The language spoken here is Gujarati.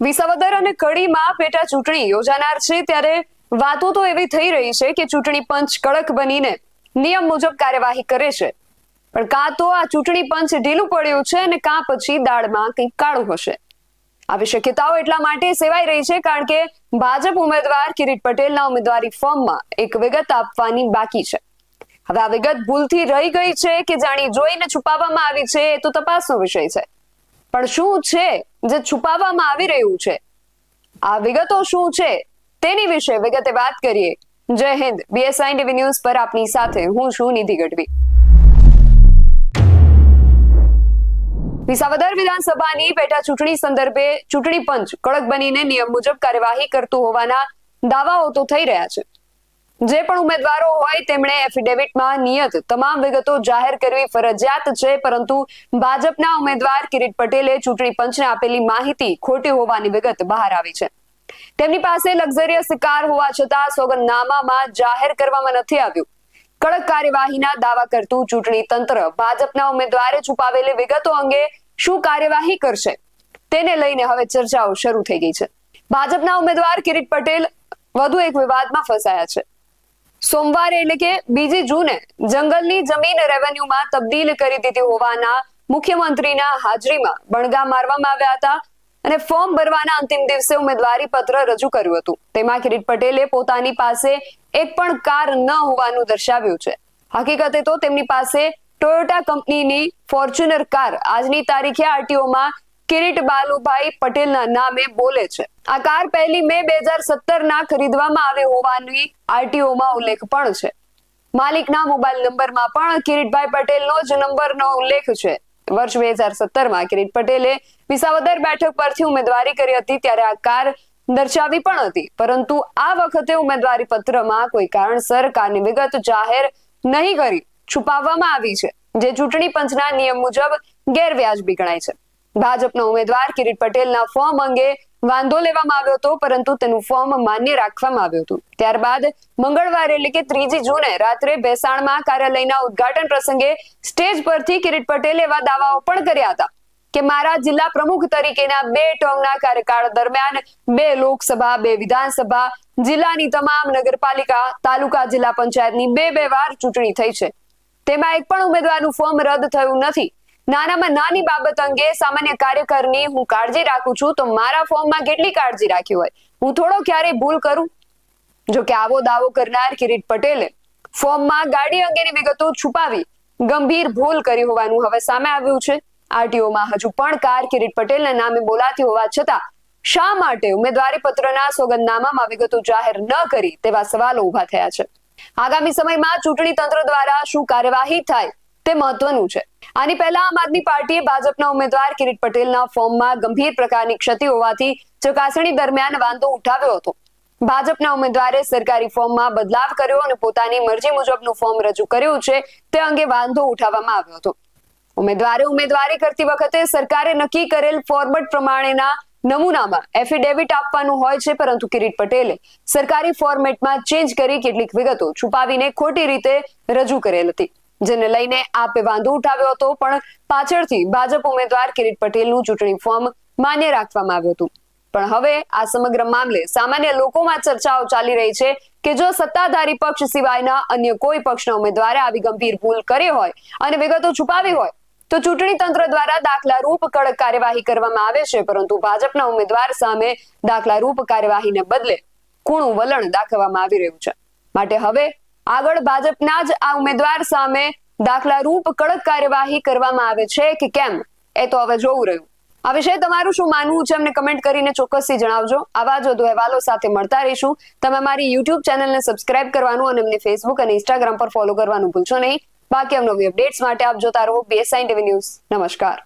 વિસાવદર અને કડીમાં પેટા ચૂંટણી યોજાનાર છે. ત્યારે વાતો તો એવી થઈ રહી છે કે ચૂંટણી પંચ કડક બનીને નિયમ મુજબ કાર્યવાહી કરે છે. પણ કાં તો આ ચૂંટણી પંચ ઢીલું પડ્યું છે અને કાં પછી દાળમાં કંઈક કાળું હશે. આવી શક્યતાઓ એટલા માટે સેવાઈ રહી છે કારણ કે ભાજપ ઉમેદવાર કિરીટ પટેલના ઉમેદવારી ફોર્મમાં એક વિગત આપવાની બાકી છે. હવે આ વિગત ભૂલથી રહી ગઈ છે કે જાણી જોઈને છુપાવવામાં આવી છે એ તો તપાસનો વિષય છે. પણ શું છે જે છુપાવવામાં આવી રહ્યું છે? આ વિગતો શું છે? તેની વિશે વિગતે વાત કરીએ. જય હિન્દ. બીએસઆઈ ટીવી ન્યૂઝ પર આપની સાથે હું છું નિધિ ગઢવી. વિસાવદર વિધાનસભાની પેટા ચૂંટણી સંદર્ભે ચૂંટણી પંચ કડક બનીને નિયમ મુજબ કાર્યવાહી કરતું હોવાના દાવાઓ તો થઈ રહ્યા છે. જે પણ ઉમેદવારો હોય તેમણે એફિડેવિટમાં નિયત તમામ વિગતો જાહેર કરવી ફરજિયાત છે, પરંતુ ભાજપના ઉમેદવાર કિરીટ પટેલે ચૂંટણી પંચને આપેલી માહિતી ખોટી હોવાની વિગત બહાર આવી છે. તેમની પાસે લક્ઝરિયસ કાર હોવા છતાં સોગંદનામામાં જાહેર કરવામાં નથી આવ્યું. કડક કાર્યવાહીના દાવા કરતું ચૂંટણી તંત્ર ભાજપના ઉમેદવારે છુપાવેલી વિગતો અંગે શું કાર્યવાહી કરશે, તેને લઈને હવે ચર્ચાઓ શરૂ થઈ ગઈ છે. ભાજપના ઉમેદવાર કિરીટ પટેલ વધુ એક વિવાદમાં ફસાયા છે. સોમવારે એટલે કે બીજી જૂને જંગલની જમીન રેવન્યુમાં તબદીલ કરી દીધી હોવાના મુખ્યમંત્રીના હાજરીમાં બણગા મારવામાં આવ્યા હતા અને ફોર્મ ભરવાના અંતિમ દિવસે ઉમેદવારી પત્ર રજૂ કર્યું હતું. તેમાં કિરીટ પટેલે પોતાની પાસે એક પણ કાર ન હોવાનું દર્શાવ્યું છે. હકીકતે તો તેમની પાસે ટોયોટા કંપનીની ફોર્ચ્યુનર કાર આજની તારીખે આરટીઓમાં કિરીટ બાલુભાઈ પટેલના નામે બોલે છે. આ કાર પહેલી મે બે હજાર સત્તર ના ખરીદવામાં આવી હોવાની આરટીઓમાં ઉલ્લેખ પણ છે. માલિકના મોબાઈલ નંબરમાં પણ કિરીટભાઈ પટેલનો જ નંબરનો ઉલ્લેખ છે. વર્ષ બે હજાર સત્તરમાં કિરીટ પટેલે વિસાવદર બેઠક પરથી ઉમેદવારી કરી હતી ત્યારે આ કાર દર્શાવી પણ હતી. પરંતુ આ વખતે ઉમેદવારી પત્રમાં કોઈ કારણસર કારની વિગત જાહેર નહીં કરી છુપાવવામાં આવી છે, જે ચૂંટણી પંચના નિયમ મુજબ ગેરવ્યાજબી ગણાય છે. ભાજપના ઉમેદવાર કિરીટ પટેલના ફોર્મ અંગે વાંધો લેવામાં આવ્યો હતો, પરંતુ તેનું ફોર્મ માન્ય રાખવામાં આવ્યું હતું. ત્યારબાદ મંગળવારે, એટલે કે ત્રીજી જૂને રાત્રે ભેસાણમાં કાર્યાલયના ઉદઘાટન પ્રસંગે સ્ટેજ પરથી કિરીટ પટેલે એવા દાવાઓ પણ કર્યા હતા કે મારા જિલ્લા પ્રમુખ તરીકેના બે ટર્મના કાર્યકાળ દરમિયાન બે લોકસભા, બે વિધાનસભા, જિલ્લાની તમામ નગરપાલિકા, તાલુકા, જિલ્લા પંચાયતની બે બે વાર ચૂંટણી થઈ છે. તેમાં એક પણ ઉમેદવારનું ફોર્મ રદ થયું નથી. નાનામાં નાની બાબત અંગે સામાન્ય કાર્યકરની હું કાળજી રાખું છું, તો મારા ફોર્મમાં કેટલી કાળજી રાખી હોય? હું થોડો ક્યારેય ભૂલ કરું? જો કે આવો દાવો કરનાર કિરીટ પટેલે ફોર્મમાં ગાડી અંગેની વિગતો છુપાવી ગંભીર ભૂલ કરી હોવાનું હવે સામે આવ્યું છે. આરટીઓમાં હજુ પણ કાર કિરીટ પટેલના નામે બોલાતી હોવા છતાં શા માટે ઉમેદવારી પત્રના સોગંદનામામાં વિગતો જાહેર ન કરી તેવા સવાલો ઊભા થયા છે? આગામી સમયમાં ચૂંટણી તંત્ર દ્વારા શું કાર્યવાહી થાય? તે મહત્વનું છે. આની પહેલા આમ આદમી પાર્ટીએ ભાજપના ઉમેદવાર કિરીટ પટેલના ફોર્મમાં ગંભીર પ્રકારની ક્ષતિ હોવાથી ચકાસણી દરમિયાન વાંધો ઉઠાવ્યો હતો. ભાજપના ઉમેદવારે સરકારી ફોર્મમાં બદલાવ કર્યો અને પોતાની મરજી મુજબનું ફોર્મ રજૂ કર્યું છે, તે અંગે વાંધો ઉઠાવવામાં આવ્યો હતો. ઉમેદવારે ઉમેદવારી કરતી વખતે સરકારે નક્કી કરેલ ફોર્મેટ પ્રમાણેના નમૂનામાં એફિડેવિટ આપવાનું હોય છે, પરંતુ કિરીટ પટેલે સરકારી ફોર્મેટમાં ચેન્જ કરી કેટલીક વિગતો છુપાવીને ખોટી રીતે રજૂ કરેલ હતી. જેને લઈને આપે વાંધો ઉઠાવ્યો હતો, પણ પાછળથી ભાજપ ઉમેદવાર કિરીટ પટેલનું ચૂંટણી ફોર્મ માન્ય રાખવામાં આવ્યું હતું. પણ હવે આ સમગ્ર મામલે સામાન્ય લોકોમાં ચર્ચાઓ ચાલી રહી છે કે જો સત્તાધારી પક્ષ સિવાયના અન્ય કોઈ પક્ષના ઉમેદવારે આવી ગંભીર ભૂલ કરી હોય અને વિગતો છુપાવી હોય, તો ચૂંટણી તંત્ર દ્વારા દાખલા રૂપ કડક કાર્યવાહી કરવામાં આવે છે, પરંતુ ભાજપના ઉમેદવાર સામે દાખલા રૂપ કાર્યવાહીને બદલે કુણું વલણ દાખવવામાં આવી રહ્યું છે. માટે હવે આગળ ભાજપના જ આ ઉમેદવાર સામે દાખલા રૂપ કડક કાર્યવાહી કરવામાં આવે છે કે કેમ? એ તો હવે જોવું રહ્યું. આ વિશે તમારું શું માનવું છે અમને કમેન્ટ કરીને ચોક્કસથી જણાવજો. આવા જ વધુ અહેવાલો સાથે મળતા રહીશું. તમે મારી યુટ્યુબ ચેનલને સબસ્ક્રાઇબ કરવાનું અને અમને ફેસબુક અને ઇન્સ્ટાગ્રામ પર ફોલો કરવાનું ભૂલશો નહીં. બાકી અવનવી અપડેટ્સ માટે આપ જોતા રહો બીએસઆઈ ટીવી ન્યૂઝ નમસ્કાર.